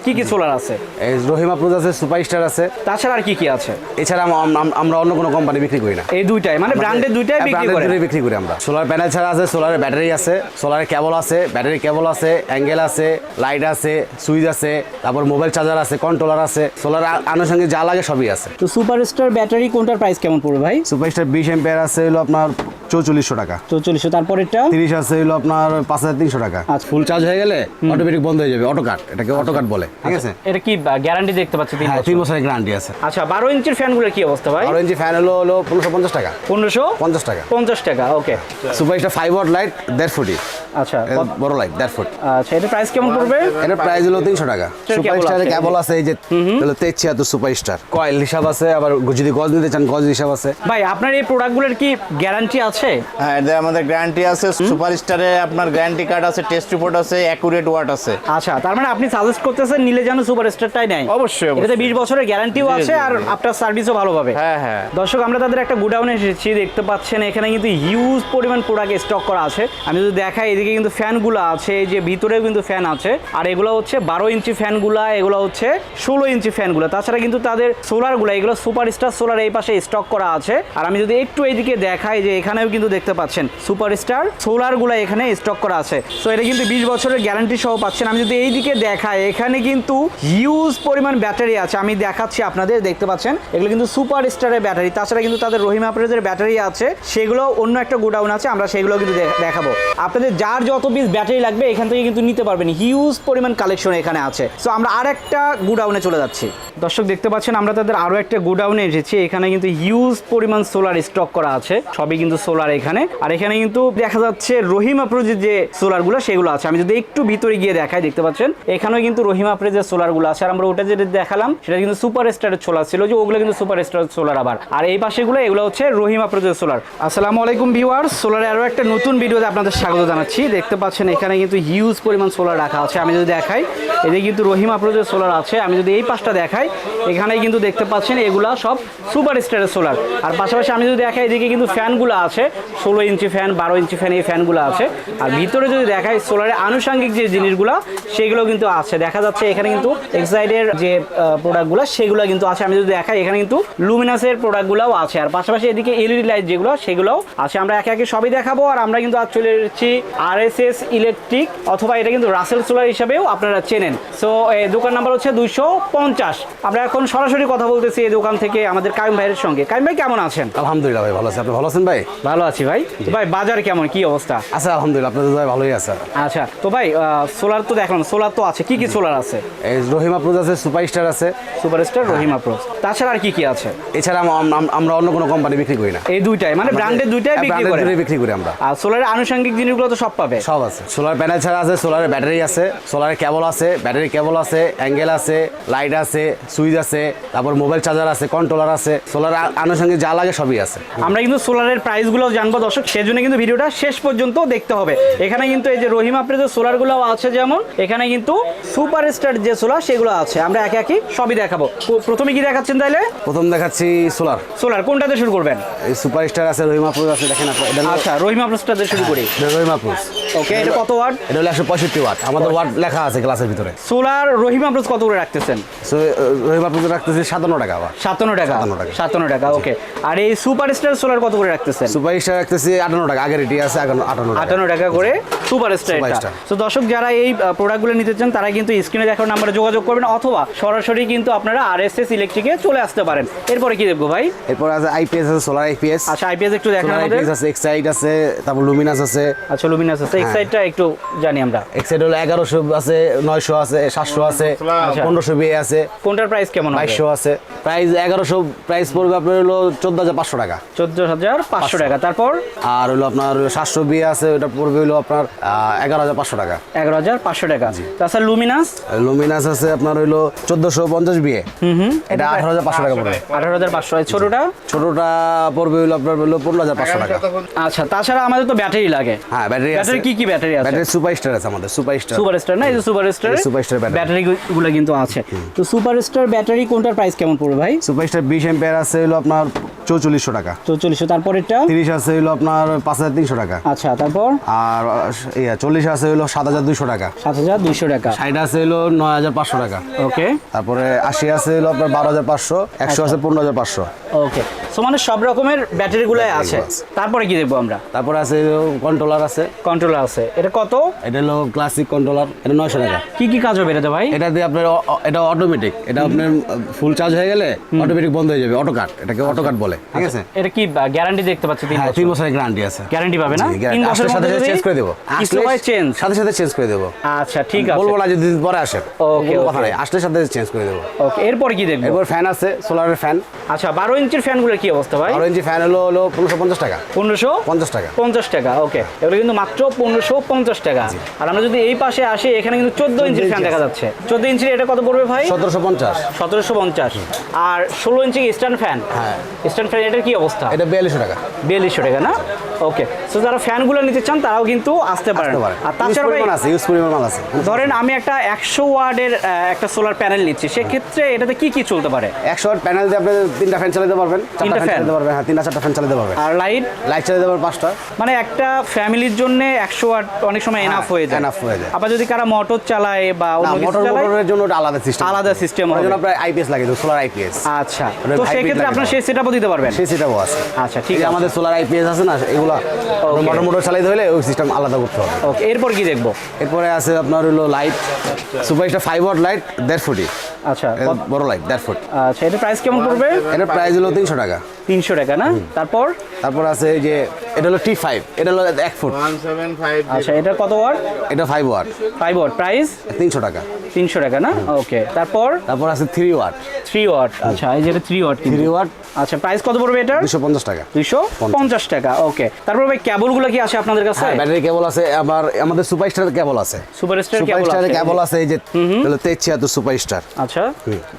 কি কি সোলার আছে? রহিমা প্রুজ আছে সুপার স্টার আছে। তাছাড়া আর কি কি আছে? এছাড়া আম- আম- আমরা অন্য কোনো কোম্পানি বিক্রি করি না। এই দুইটাই মানে ব্র্যান্ডের দুইটাই বিক্রি করে? বিক্রি করি আমরা। সোলার প্যানেল ছাড়া আছে সোলারের ব্যাটারি আছে সোলারের কেবল আছে ব্যাটারি কেবল আছে অ্যাঙ্গেল আছে লাইট আছে সুইচ আছে তারপর মোবাইল চার্জার আছে কন্ট্রোলার আছে সোলার আনুষঙ্গিক যা লাগে সবই আছে। তো সুপারস্টার ব্যাটারি কোনটার প্রাইস কেমন পড়বে ভাই? সুপার স্টার বিশ এম্পিয়ার আছে হলো আপনার চৌচল্লিশশো টাকা। চৌচল্লিশশো তারপরেরটা? তিরিশ আছে হলো আপনার পাঁচ হাজার তিনশো টাকা। আচ্ছা। ফুল চার্জ হয়ে গেলে অটোমেটিক বন্ধ হয়ে যাবে অটো কাট এটাকে অটো কাট বলে ঠিক আছে? এটা কি গ্যারান্টি দেখতে পাচ্ছি তিন হ্যাঁ। তিন বছরের গ্যারান্টি আছে। আচ্ছা বারো ইঞ্চির ফ্যানগুলোর কি অবস্থা ভাই? বারো ইঞ্চি ফ্যান হলো হলো পনেরোশো পঞ্চাশ টাকা। পনেরোশো? পঞ্চাশ টাকা। পঞ্চাশ টাকা okay super star five watt light দেড় ফুটি। আচ্ছা বড় লাইট দেড় ফুট আচ্ছা এটা প্রাইস কেমন পড়বে? এটার প্রাইস হলো তিনশো টাকা। সুপার কেবল কেবল আছে এই যে হলো তেজ ছিয়াত্তর সুপার স্টার কয়েল হিসাব আছে আবার যদি গজ নিতে চান গজ হিসাব আছে। ভাই আপনার এই প্রোডাক্টগুলোর কি গ্যারান্টি আছে? হ্যাঁ এদের আমাদের গ্যারান্টি আছে। সুপার স্টারে আপনার গ্যারান্টি কার্ড আছে টেস্ট রিপোর্ট আছে অ্যাকুরেট ওয়াট আছে। আচ্ছা তার মানে আপনি সাজেস্ট করতেছেন নিলে যেন সুপার স্টারটাই নেয়। অবশ্যই। এটাতে বিশ বছরের গ্যারান্টিও আছে আর। আপনার সার্ভিসও ভালো পাবে। হ্যাঁ হ্যাঁ। দর্শক আমরা তাদের একটা গুডাউনে এসেছি দেখতে পাচ্ছেন এখানে কিন্তু হিউজ পরিমাণ প্রোডাক্ট স্টক করা আছে। আমি যদি দেখাই এদিকে কিন্তু ফ্যানগুলো আছে, এই যে ভিতরেও কিন্তু ফ্যান আছে। আর এগুলো হচ্ছে বারো ইঞ্চি ফ্যানগুলা, এগুলো হচ্ছে ষোলো ইঞ্চি ফ্যানগুলো। তাছাড়া কিন্তু তাদের সোলারগুলো, এগুলো সুপার স্টার সোলার এই পাশে স্টক করা আছে। আর আমি যদি একটু এইদিকে দেখাই যে এখানেও কিন্তু দেখতে পাচ্ছেন সুপার স্টার সোলারগুলো এখানে স্টক করা আছে। তো এটা কিন্তু বিশ বছরের গ্যারান্টি সহ পাচ্ছেন। আমি যদি এইদিকে দেখাই, এখানে কিন্তু হিউজ পরিমাণ ব্যাটারি আছে। আমি দেখাচ্ছি আপনাদের, দেখতে পাচ্ছেন? এগুলো কিন্তু সুপার স্টারের ব্যাটারি। তাছাড়া কিন্তু তাদের রহিমা প্রেজের ব্যাটারি আছে, সেগুলো অন্য একটা গোডাউন আছে, আমরা সেগুলো কিন্তু দেখাবো। আপনাদের যার যত পিস ব্যাটারি লাগবে, এখান থেকে কিন্তু নিতে পারবেন। হিউজ পরিমাণ কালেকশন এখানে আছে। সো আমরা আর একটা গোডাউনে চলে যাচ্ছি। দর্শক, দেখতে পাচ্ছেন, আমরা তাদের আরও একটা গোডাউনে এসেছি। এখানে কিন্তু হিউজ পরিমাণ সোলার স্টক করা আছে। সবই কিন্তু সোলার এখানে। আর এখানে কিন্তু দেখা যাচ্ছে রহিমা প্রজের যে সোলারগুলো সেগুলো আছে। আমি যদি একটু ভিতরে গিয়ে দেখাই, দেখতে পাচ্ছেন, এখানেও কিন্তু রহিমা প্রেজের সোলারগুলো আছে। আর আমরা ওটা যেটা দেখালাম, সেটা কিন্তু সুপার স্টারের সোলার ছিল যে, ওগুলো কিন্তু সুপার স্টার সোলার আবার। আর এই পাশেগুলো এগুলো হচ্ছে রহিমা প্রজের সোলার আসসালামু আলাইকুম ভিউয়ার সোলারে আরও একটা নতুন ভিডিওতে আপনাদের স্বাগত জানাচ্ছি। দেখতে পাচ্ছেন, এখানে কিন্তু হিউজ পরিমাণ সোলার রাখা আছে। আমি যদি দেখাই, এদিকে কিন্তু রহিমা প্রজের সোলার আছে, আমি যদি এই পাশটা দেখাই এখানে কিন্তু দেখতে পাচ্ছেন, এগুলা সব সুপার স্টারের সোলার আর পাশাপাশি আমি যদি দেখাই, এদিকে কিন্তু ফ্যানগুলো আছে, ষোলো ইঞ্চি ফ্যান বারো ইঞ্চি ফ্যান এই ফ্যানগুলো আছে। আর ভিতরে যদি দেখাই সোলারের আনুষঙ্গিক যে জিনিসগুলো, সেগুলো কিন্তু আছে। দেখা যাচ্ছে এখানে কিন্তু এক্সাইডের যে প্রোডাক্টগুলো সেগুলো কিন্তু আছে। আমি যদি দেখাই, এখানে কিন্তু লুমিনাসের প্রোডাক্টগুলোও আছে। আর পাশাপাশি এদিকে এলইডি লাইট যেগুলো, সেগুলোও আছে। আমরা একে একে সবই দেখাবো। আর আমরা কিন্তু আজ চলে এসেছি আর এস এস ইলেকট্রিক অথবা এটা কিন্তু রাসেল সোলার হিসাবেও আপনারা চেনেন। সো দোকান নাম্বার হচ্ছে দুইশো পঞ্চাশ। আমরা এখন সরাসরি কথা বলতেছি এই দোকান থেকে আমাদের কাইম ভাইয়ের সঙ্গে। কাইম ভাই কেমন আছেন? আলহামদুলিল্লাহ ভাই ভালো আছে। আপনি ভালো আছেন ভাই? ভালো আছি ভাই। ভাই বাজার কেমন? কি অবস্থা? আচ্ছা আলহামদুলিল্লাহ আপনাদের ভাই ভালোই আছে। আচ্ছা তো ভাই সোলার তো দেখলাম সোলার তো আছে। কি কি সোলার আছে? এই রহিমা প্রুজ আছে সুপার স্টার আছে। সুপারস্টার রহিমা প্রো তাছাড়া আর কি কি আছে? এছাড়া আম- আম- আমরা অন্য কোনো কোম্পানি বিক্রি করি না। এই দুইটাই মানে ব্র্যান্ডের দুইটাই বিক্রি ব্র্যান্ডের করে বিক্রি করি আমরা। আর সোলারের আনুষঙ্গিক জিনিসগুলো তো সব পাবে? সব আছে। সোলার প্যানেল ছাড়া আছে সোলারের ব্যাটারি আছে সোলারের কেবল আছে ব্যাটারি কেবল আছে অ্যাঙ্গেল আছে লাইট আছে সুইচ আছে তারপর মোবাইল চার্জার আছে কন্ট্রোলার আছে সোলার আনুষঙ্গিক যা লাগে সবই আছে। আমরা কিন্তু সোলারের প্রাইসগুলো জানব দর্শক সেজন্য কিন্তু ভিডিওটা শেষ পর্যন্ত দেখতে হবে। এখানে কিন্তু এই যে রহিম রহিমা প্রেজের সোলারগুলো আছে যেমন এখানে কিন্তু সুপার স্টার যে সোলার সেগুলো আছে। আমরা একে একে সবই দেখাবো। প্রথমে কি দেখাচ্ছেন তাইলে? প্রথম দেখাচ্ছি সোলার। সোলার কোনটাতে শুরু করবেন? এই সুপার স্টার আছে রহিমা প্রুজ আছে দেখেন আচ্ছা রহিমা প্রস্টাতে শুরু করি। এটা রহিমা প্রুজ ওকে এটা কত ওয়াট? এটা হলো একশো পঁয়ষট্টি ওয়াট। আমাদের ওয়াট লেখা আছে গ্লাসের ভিতরে। সোলার রহিম প্রস কত করে রাখতেছেন? রহিম প্রুজ রাখতেছি সাতান্ন টাকা আবার। সাতান্ন টাকা? 57 টাকা। সাতান্ন টাকা ওকে আর এই সুপার স্টার সোলার কত করে রাখতেছেন? সুপার স্টার রাখতেছি আটান্ন টাকা আগের এটি আছে আটান্ন আটান্ন টাকা। আটান্ন টাকা করে সুপার স্টার Super এটা। তো দর্শক যারা এই প্রোডাক্টগুলো নিতে চান তারা কিন্তু স্ক্রিনে দেখার নাম্বারে যোগাযোগ করবেন অথবা সরাসরি কিন্তু আপনারা আর এস এস ইলেকট্রিকে চলে আসতে পারেন। এরপরে কি দেখব ভাই? এরপর আছে আইপিএস আছে সোলার আইপিএস আচ্ছা আইপিএস একটু দেখান আইপিএস আছে এক্সাইড আছে তারপর লুমিনাস আছে। আচ্ছা লুমিনাস আছে। এক্সাইটটা একটু জানি আমরা। এক্সাইড হলো এগারোশো আছে নয়শো আছে সাতশো আছে আচ্ছা। পনেরোশো বিয়ে আছে। কোনটার প্রাইস কেমন হবে? বাইশশো আছে। প্রাইস এগারোশো প্রাইস পড়বে আপনার হলো চোদ্দ হাজার পাঁচশো টাকা। চোদ্দ হাজার পাঁচশো টাকা। তারপর? আর হলো আপনার সাতশো বিয়ে আছে ওটা পড়বে হলো আপনার এগারো হাজার পাঁচশো টাকা। এগারো হাজার পাঁচশো টাকা। তাছাড়া লুমিনাস? লুমিনাস আছে আপনার হইল চোদ্দশো পঞ্চাশ বিয়ে এটা আঠারো হাজার পাঁচশো টাকা পড়বে। আঠারো হাজার পাঁচশো। ছোটোটা? ছোটটা পড়বে হইল আপনার হলো পনেরো হাজার পাঁচশো টাকা। আচ্ছা তাছাড়া আমাদের তো ব্যাটারি লাগে। হ্যাঁ ব্যাটারি আছে। ব্যাটারি কি কি ব্যাটারি আছে? ব্যাটারি সুপার স্টার আছে আমাদের সুপার স্টার সুপার স্টার না? এই যে super star Star battery। Battery. গুলো কিন্তু আছে। তো সুপার স্টার ব্যাটারি কোনটার প্রাইস কেমন পড়বে ভাই? সুপার স্টার বিশ এম্পিয়ার আছে হলো আপনার চৌচল্লিশশো টাকা। চৌচল্লিশশো। তারপরেরটা? তিরিশ আছে হলো আপনার পাঁচ হাজার তিনশো টাকা। আচ্ছা তারপর? আর ইয়া চল্লিশ আছে হলো সাত হাজার দুইশো টাকা। সাত হাজার দুইশো টাকা। ষাট আছে হলো নয় হাজার পাঁচশো টাকা। ওকে। তারপরে আশি আছে হলো আপনার বারো হাজার পাঁচশো একশো আছে পনেরো হাজার পাঁচশো। ওকে। সো মানে সব রকমের ব্যাটারিগুলোই আছে। তারপরে কি দেখব আমরা? তারপরে আছে কন্ট্রোলার আছে। কন্ট্রোলার আছে। এটা কত? এটা হলো ক্লাসিক কন্ট্রোলার এটা নয়শো টাকা। কি কি কাজ হবে এটাতে ভাই? এটা দিয়ে আপনার এটা অটোমেটিক এটা আপনার ফুল চার্জ হয়ে গেলে অটোমেটিক বন্ধ হয়ে যাবে অটো কাট এটাকে অটো কাট বলে ঠিক আছে? এটা কি গ্যারান্টি দেখতে পাচ্ছি তিন হ্যাঁ বছর বছরের? গ্যারান্টি আছে। গ্যারান্টি পাবে না? তিন বছরের সাথে চেঞ্জ করে দেবো। আসলে ভাই চেঞ্জ সাথে সাথে চেঞ্জ করে দেবো। আচ্ছা ঠিক আছে। বলব না যদি দিন পরে আসে। Okay, কথা okay. আসলে সাথে চেঞ্জ করে দেবো। ওকে এরপর কি দেখব? এরপর ফ্যান আছে সোলারের ফ্যান আচ্ছা বারো ইঞ্চির ফ্যানগুলোর কি অবস্থা ভাই? বারো ইঞ্চি ফ্যান হলো হলো পনেরোশো পঞ্চাশ টাকা। পনেরোশো পঞ্চাশ টাকা। পঞ্চাশ টাকা ওকে এগুলো কিন্তু মাত্র পনেরোশো পঞ্চাশ টাকা। আর আমরা যদি এই পাশে আসি এখানে কিন্তু চোদ্দ ইঞ্চির ফ্যান দেখা যাচ্ছে। চোদ্দ ইঞ্চির এটা কত পড়বে ভাই? সতেরোশো পঞ্চাশ। সতেরোশো পঞ্চাশ। আর ষোলো ইঞ্চি স্ট্যান্ড ফ্যান হ্যাঁ। স্ট্যান্ড ফ্যান এটার কি অবস্থা? এটা বিয়াল্লিশশো টাকা। বিয়াল্লিশশো টাকা না? ওকে সো যারা ফ্যানগুলো নিতে চান তারাও কিন্তু আসতে আসতে পারে আর তাছাড়া পরিমাণ আছে ইউজ পরিমাণ মাল আছে। ধরেন আমি একটা একশো ওয়ার্ডের একটা সোলার প্যানেল নিচ্ছি। সেক্ষেত্রে এটাতে কি কি চলতে পারে? একশো ওয়াট প্যানেল দিয়ে আপনি তিনটা ফ্যান চালাতে পারবেন তিনটা ফ্যান চালাতে পারবেন হ্যাঁ তিনটা চারটা ফ্যান চালাতে পারবেন। আর লাইট লাইট চালাতে পারবেন পাঁচটা। মানে একটা ফ্যামিলির জন্য একশো ওয়াট অনেক সময় এনাফ হয়ে যায়। হ্যাঁ, enough হয়ে যায়। আবার যদি কারা মোটর চালায় বা অন্য কিছু মোটর চালায় মোটরের জন্য আলাদা সিস্টেম আলাদা সিস্টেম হবে। জন্য আপনার আইপিএস লাগে সোলার আইপিএস আচ্ছা। তো সেক্ষেত্রে আপনার। সেই সেটআপও দিতে পারবেন? সেই সেটাও আছে। আচ্ছা ঠিক আছে। আমাদের সোলার আইপিএস আছে না এগুলা মোটর মোটর চালাতে হলে ওই সিস্টেম আলাদা করতে হবে। ওকে এরপর কি দেখব? এরপরে আছে আপনার হলো light superstar five watt light দেড় ফুটি। আচ্ছা বড় লাইট দেড় ফুট। আচ্ছা এটা প্রাইস কেমন পড়বে? এটার প্রাইস হলো তিনশো টাকা। তিনশো টাকা না? তারপর? তারপর আছে এই যে এটা হলো টি ফাইভ এটা হলো এক ফুট। আচ্ছা এটা কত ওয়াট? এটা five watt. Five watt. Price তিনশো টাকা। তিনশো টাকা না? ওকে তারপর? তারপর আছে থ্রি ওয়াট। থ্রি ওয়াট আচ্ছা এই যে থ্রি ওয়াট থ্রি ওয়াট। আচ্ছা প্রাইস কত পড়বে এটার? দুশো পঞ্চাশ টাকা। দুইশো পঞ্চাশ টাকা ওকে তারপর ভাই কেবলগুলো কি আছে আপনাদের কাছে? ব্যাটারি কেবল আছে আবার আমাদের সুপার স্টার কেবল আছে। সুপার স্টার কেবল আছে। কেবল আছে এই যে হলো তেজ ছিয়াত্তর সুপার স্টার আচ্ছা।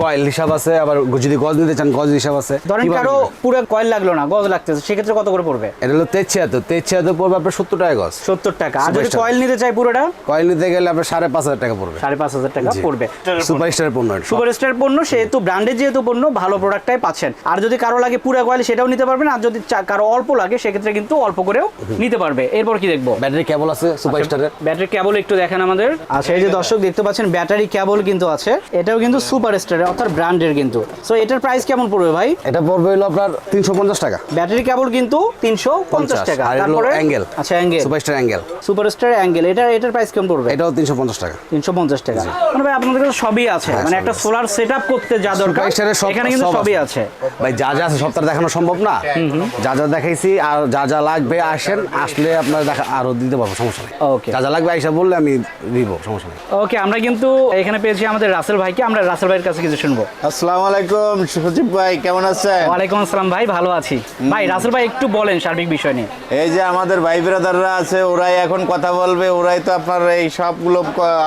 কয়েল হিসাব আছে আবার যদি গজ নিতে চান গজ হিসাব আছে। ধরেন কারও? পুরো কয়েল লাগল না গজ লাগতেছে। সেক্ষেত্রে কত করে পড়বে? এটা হলো তেজ ছিয়াত্তর তেজ ছিয়াত্তর পড়বে আপনার সত্তর টাকা গজ। সত্তর টাকা। আর যদি কয়েল নিতে চাই পুরোটা? কয়েল নিতে গেলে আপনার সাড়ে পাঁচ হাজার টাকা পড়বে। সাড়ে পাঁচ হাজার টাকা পড়বে। সুপার স্টারের পণ্য। সুপার স্টার পণ্য সেহেতু ব্র্যান্ডের যেহেতু পণ্য ভালো প্রোডাক্টটাই পাচ্ছেন। আর যদি কারও লাগে পুরো কয়েল সেটাও নিতে পারবেন। আর যদি কারও অল্প লাগে সেক্ষেত্রে কিন্তু অল্প করেও নিতে পারবে। এরপর কি দেখব? ব্যাটারি কেবল আছে সুপার স্টারের ব্যাটারি কেবল একটু দেখেন আমাদের। আচ্ছা এই যে দর্শক দেখতে পাচ্ছেন ব্যাটারি কেবল কিন্তু আছে। এটাও কিন্তু সুপার স্টারের অর্থাৎ ব্র্যান্ডের কিন্তু। সো এটার প্রাইস কেমন পড়বে ভাই? এটা পড়বে হলো আপনার তিনশো পঞ্চাশ টাকা। ব্যাটারি কেবল কিন্তু তিনশো পঞ্চাশ 50 টাকা। তারপরে অ্যাঙ্গেল আচ্ছা angle super star angle super star angle এটা এটার প্রাইস কেমন পড়বে? এটাও তিনশো পঞ্চাশ টাকা। তিনশো পঞ্চাশ টাকা। মানে ভাই আপনাদের কাছে সবই আছে। হ্যাঁ, মানে একটা সোলার সেট আপ করতে যা দরকার এখানে কিন্তু সবই আছে। ভাই যা যা আছে সব তো আর দেখানো সম্ভব না? যা যা দেখাইছি আর যা যা লাগবে আসেন আসলে আপনার দেখা আরও দিতে পারব সমস্যা নেই। Okay. যা যা লাগবে আইসা বললে আমি দিব সমস্যা নেই। ওকে আমরা কিন্তু এখানে পেয়েছি আমাদের রাসেল ভাইকে। আমরা রাসেল ভাইয়ের কাছে কিছু শুনব। আসসালামু আলাইকুম সচিব ভাই কেমন আছেন? ওয়ালাইকুম আসসালাম ভাই ভালো আছি। ভাই রাসেল ভাই একটু বলেন সার্বিক বিষয় নিয়ে। এই যে আমাদের ভাই ব্রাদাররা আছে ওরাই এখন কথা বলবে ওরাই তো আপনার এই সবগুলো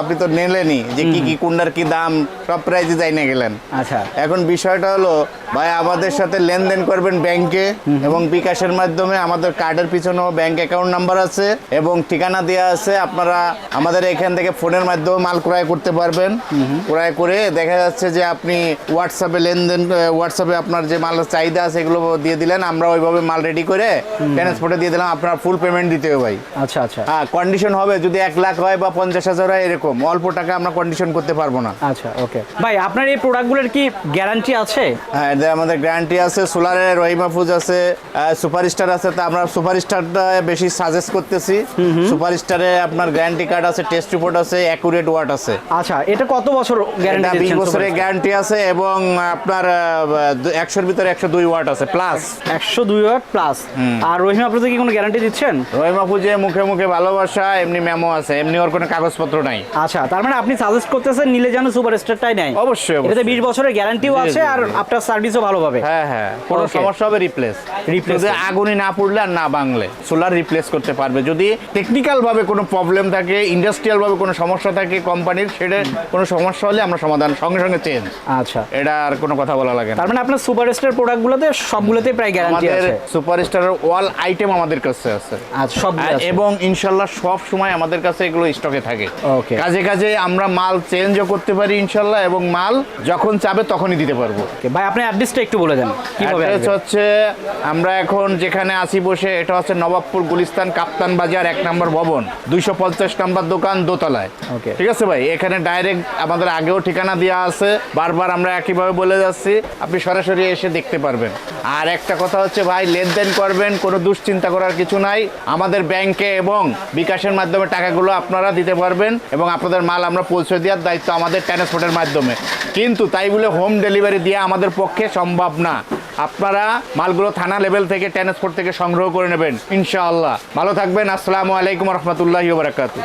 আপনি তো নিলেনই যে কি কি কুন্ডার কি দাম সব প্রাইজে যাই না গেলেন। আচ্ছা। এখন বিষয়টা হলো ভাই আমাদের সাথে লেনদেন করবেন ব্যাংকে এবং বিকাশের মাধ্যমে আমাদের কার্ডের পিছনেও ব্যাংক অ্যাকাউন্ট নাম্বার আছে এবং ঠিকানা দেওয়া আছে। আপনারা আমাদের এখান থেকে ফোনের মাধ্যমে মাল ক্রয় করতে পারবেন। ক্রয় করে দেখা যাচ্ছে যে আপনি হোয়াটসঅ্যাপে লেনদেন হোয়াটসঅ্যাপে আপনার যে মালের চাহিদা আছে এগুলো দিয়ে দিলেন আমরা ওইভাবে মাল রেডি করে ট্রান্সপোর্টে দিয়ে দিলাম। আপনার ফুল পেমেন্ট দিতে হবে ভাই। আচ্ছা আচ্ছা। হ্যাঁ কন্ডিশন হবে যদি এক লাখ হয় বা পঞ্চাশ হাজার হয় এরকম। অল্প টাকা আমরা কন্ডিশন করতে পারব না। আচ্ছা ওকে ভাই আপনার এই প্রোডাক্টগুলোর কি গ্যারান্টি আছে? হ্যাঁ আমাদের গ্যারান্টি আছে। সোলারের রহিমাফুজ আছে সুপার স্টার আছে। তা আমরা সুপার স্টারটা বেশি সাজেস্ট করতেছি। সুপার স্টারে আপনার গ্যারান্টি কার্ড আছে টেস্ট রিপোর্ট আছে অ্যাকুরেট ওয়াট আছে। আচ্ছা এটা কত বছর গ্যারান্টি বিশ দিচ্ছেন বছরের গ্যারান্টি আছে এবং আপনার একশোর ভিতরে একশো দুই ওয়াট আছে। প্লাস একশো দুই ওয়াট প্লাস আর রহিম আপনাদের কি কোনো গ্যারান্টি দিচ্ছেন? রহিমাফুজে মুখে মুখে ভালোবাসা এমনি মেমো আছে এমনি ওর কোনো কাগজপত্র নাই। আচ্ছা তার মানে আপনি সাজেস্ট করতেছেন নিলে যেন সুপার স্টারটাই নেয়। অবশ্যই এটাতে বিশ বছরের গ্যারান্টিও আছে আর আপনার সার্ভিসও ভালো পাবে। হ্যাঁ হ্যাঁ কোনো সমস্যা হবে রিপ্লেস Replace যদি হবে। আগুনে না পড়লে আর না বাংলে সোলার রিপ্লেস করতে পারবে। যদি টেকনিক্যাল ভাবে কোনো প্রবলেম থাকে ইন্ডাস্ট্রিয়াল ভাবে কোনো সমস্যা থাকে কোম্পানির সেটা কোনো সমস্যা হলে আমরা সমাধান সঙ্গে সঙ্গে চেঞ্জ আচ্ছা। এটা আর কোনো কথা বলা লাগে তার মানে আপনার সুপার স্টার প্রোডাক্টগুলোতে সবগুলোতে প্রায় গ্যারান্টি আছে। সুপারস্টারের ওয়াল আইটেম আমাদের কাছে আছে। আচ্ছা আছে। এবং ইনশাল্লাহ সব সময় আমাদের কাছে এগুলো স্টকে থাকে। Okay. কাজে কাজে আমরা মাল চেঞ্জও করতে পারি ইনশাল্লাহ এবং মাল যখন চাবে তখনই দিতে পারব। ভাই আপনি অ্যাড্রেসটা একটু বলে দেন কীভাবে হচ্ছে আমরা এখন যেখানে আছি বসে এটা হচ্ছে নবাবপুর গুলিস্তান কাপ্তান বাজার এক নম্বর ভবন দুইশো পঞ্চাশ নম্বর দোকান দোতলায়। ওকে ঠিক আছে ভাই? এখানে ডাইরেক্ট আমাদের আগেও ঠিকানা দেওয়া আছে বারবার আমরা একইভাবে বলে যাচ্ছি আপনি সরাসরি এসে দেখতে পারবেন। আর একটা কথা হচ্ছে ভাই, লেনদেন করবেন, কোনো দুশ্চিন্তা করার কিছু নাই। আমাদের ব্যাংকে এবং বিকাশের মাধ্যমে টাকাগুলো আপনারা দিতে পারবেন এবং আপনাদের মাল আমরা পৌঁছে দেওয়ার দায়িত্ব আমাদের ট্রান্সপোর্টের মাধ্যমে। কিন্তু তাই বলে হোম ডেলিভারি দেওয়া আমাদের পক্ষে সম্ভব না। আপনারা মালগুলো থানা লেভেল থেকে ট্রান্সপোর্ট থেকে সংগ্রহ করে নেবেন, ইনশাআল্লাহ। ভালো থাকবেন, আসসালামু আলাইকুম রহমতুল্লাহি বারাকাতু